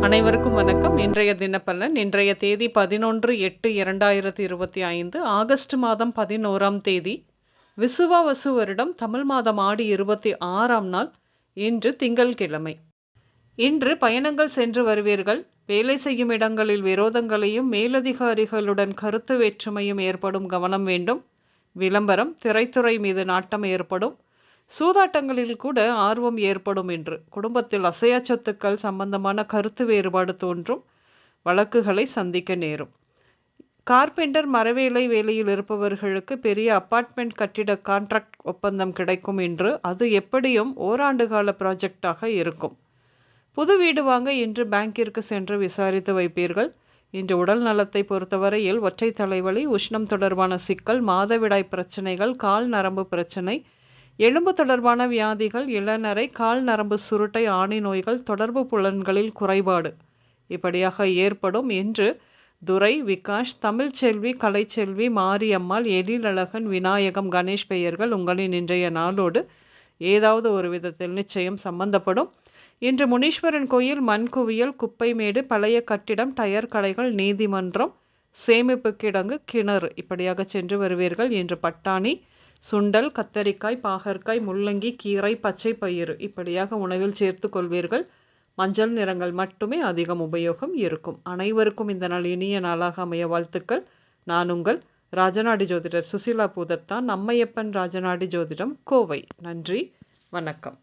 அனைவருக்கும் வணக்கம். இன்றைய தினப்பலன் இன்றைய தேதி பதினொன்று எட்டு இரண்டாயிரத்தி இருபத்தி ஐந்து ஆகஸ்ட் மாதம் பதினோராம் தேதி விசுவாவசு வருடம் தமிழ் மாதம் ஆடி இருபத்தி ஆறாம் நாள் இன்று திங்கள்கிழமை. இன்று பயணங்கள் சென்று வருவீர்கள். வேலை செய்யும் இடங்களில் விரோதங்களையும் மேலதிகாரிகளுடன் கருத்து வேற்றுமையும் ஏற்படும் கவனம் வேண்டும். விளம்பரம் திரைத்துறை மீது நாட்டம் ஏற்படும். சூதாட்டங்களில் கூட ஆர்வம் ஏற்படும் என்று. குடும்பத்தில் அசையா சொத்துக்கள் சம்பந்தமான கருத்து வேறுபாடு தோன்றும். வழக்குகளை சந்திக்க நேரும். கார்பெண்டர் மரவேலை வேலையில் இருப்பவர்களுக்கு பெரிய அப்பார்ட்மெண்ட் கட்டிட கான்ட்ராக்ட் ஒப்பந்தம் கிடைக்கும் என்று அது எப்படியும் ஓராண்டு கால ப்ராஜெக்டாக இருக்கும். புது வீடு வாங்க இன்று பேங்கிற்கு சென்று விசாரித்து வைப்பீர்கள். இன்று உடல் நலத்தை பொறுத்தவரையில் ஒற்றை தலைவலி உஷ்ணம் தொடர்பான சிக்கல் மாதவிடாய் பிரச்சனைகள் கால் நரம்பு பிரச்சனை எலும்பு தொடர்பான வியாதிகள் இளநரை கால் நரம்பு சுருட்டை ஆணி நோய்கள் தொடர்பு புலன்களில் குறைபாடு இப்படியாக ஏற்படும் என்று துரை விகாஷ் தமிழ்ச்செல்வி கலைச்செல்வி மாரியம்மாள் எழிலழகன் விநாயகம் கணேஷ் பெயர்கள் உங்களின் இன்றைய நாளோடு ஏதாவது ஒரு விதத்தில் நிச்சயம் சம்பந்தப்படும். இன்று முனீஸ்வரன் கோயில் மண் குவியல் குப்பைமேடு பழைய கட்டிடம் டயர் கடைகள் நீதிமன்றம் சேமிப்பு கிடங்கு கிணறு இப்படியாக சென்று வருவீர்கள் இன்று பட்டாணி சுண்டல் கத்தரிக்காய் பாகற்காய் முள்ளங்கி கீரை பச்சை பயிறு. இப்படியாக உணவில் சேர்த்து கொள்வீர்கள். மஞ்சள் நிறங்கள் மட்டுமே அதிகம் உபயோகம் இருக்கும். அனைவருக்கும் இந்த நாள் இனிய நாளாக அமைய வாழ்த்துக்கள். நான் உங்கள் ராஜநாடி ஜோதிடர் சுசிலா பூதத்தான். நம்மையப்பன் ராஜநாடி ஜோதிடம் கோவை. நன்றி. வணக்கம்.